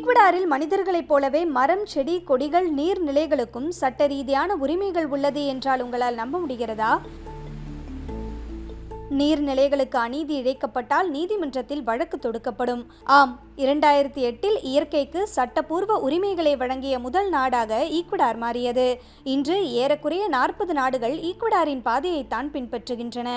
ஈக்குவடாரில் மனிதர்களைப் போலவே மரம் செடி கொடிகள் நீர்நிலைகளுக்கும் சட்ட ரீதியான உரிமைகள் உள்ளது என்றால் உங்களால் நம்ப முடிகிறதா? நீர்நிலைகளுக்கு அநீதி இழைக்கப்பட்டால் நீதிமன்றத்தில் வழக்கு தொடுக்கப்படும். ஆம் இரண்டாயிரத்தி எட்டில் இயற்கைக்கு சட்டப்பூர்வ உரிமைகளை வழங்கிய முதல் நாடாக ஈக்குடார் மாறியது. இன்று ஏறக்குறைய நாற்பது நாடுகள் ஈக்குடாரின் பாதையைத்தான் பின்பற்றுகின்றன.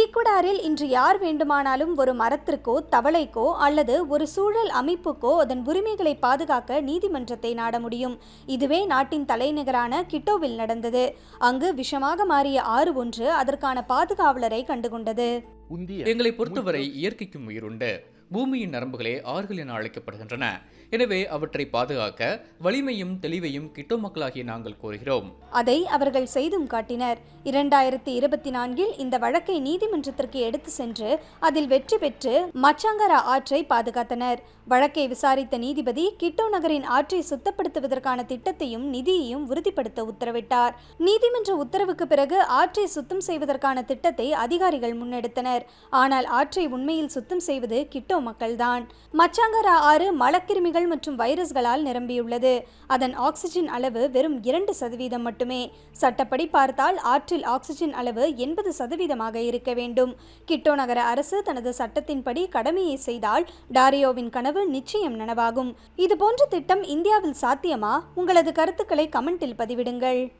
ஈக்குடாரில் இன்று யார் வேண்டுமானாலும் ஒரு மரத்திற்கோ தவளைக்கோ அல்லது ஒரு சூழல் அமைப்புக்கோ அதன் உரிமைகளை பாதுகாக்க நீதிமன்றத்தை நாட முடியும். இதுவே நாட்டின் தலைநகரான கிட்டோவில் நடந்தது. அங்கு விஷமாக மாறிய ஆறு ஒன்று அதற்கான பாதுகாவலரை கண்டுகொண்டது. எங்களை பொறுத்தவரை இயற்கைக்கும் உயிருண்டு. பூமியின் நரம்புகளே ஆறுகள் என அழைக்கப்படுகின்றன. எனவே அவற்றை பாதுகாக்க வலிமையும் தெளிவையும் கிட்டோ மக்களாகிய நாங்கள் கோருகிறோம். அதை அவர்கள் செய்தும் காட்டினர். இரண்டாயிரத்தி இருபத்தி நான்கில் இந்த வழக்கை நீதிமன்றத்திற்கு எடுத்து சென்று அதில் வெற்றி பெற்று மச்சாங்கரா ஆற்றை பாதுகாத்தனர். வழக்கை விசாரித்த நீதிபதி கிட்டோ நகரின் ஆற்றை சுத்தப்படுத்துவதற்கான திட்டத்தையும் நிதியையும் உறுதிப்படுத்த உத்தரவிட்டார். நீதிமன்ற உத்தரவுக்கு பிறகு ஆற்றை சுத்தம் செய்வதற்கான திட்டத்தை அதிகாரிகள் முன்னெடுத்தனர். ஆனால் ஆற்றை உண்மையில் சுத்தம் செய்வது கிட்டோ மக்கள்தான். மச்சாங்கரா ஆறு மலக்கிருமிகள் மற்றும் வைரஸ்களால் நிரம்பியுள்ளது. அதன் ஆக்சிஜன் அளவு வெறும் இரண்டு சதவீதம் மட்டுமே. சட்டப்படி பார்த்தால் ஆற்றில் ஆக்சிஜன் அளவு எண்பது சதவீதமாக இருக்க வேண்டும். கிட்டோ நகர அரசு தனது சட்டத்தின்படி கடமையை செய்தால் டாரியோவின் கனவு நிச்சயம் நனவாகும். இதுபோன்ற திட்டம் இந்தியாவில் சாத்தியமா? உங்களது கருத்துக்களை கமெண்டில் பதிவிடுங்கள்.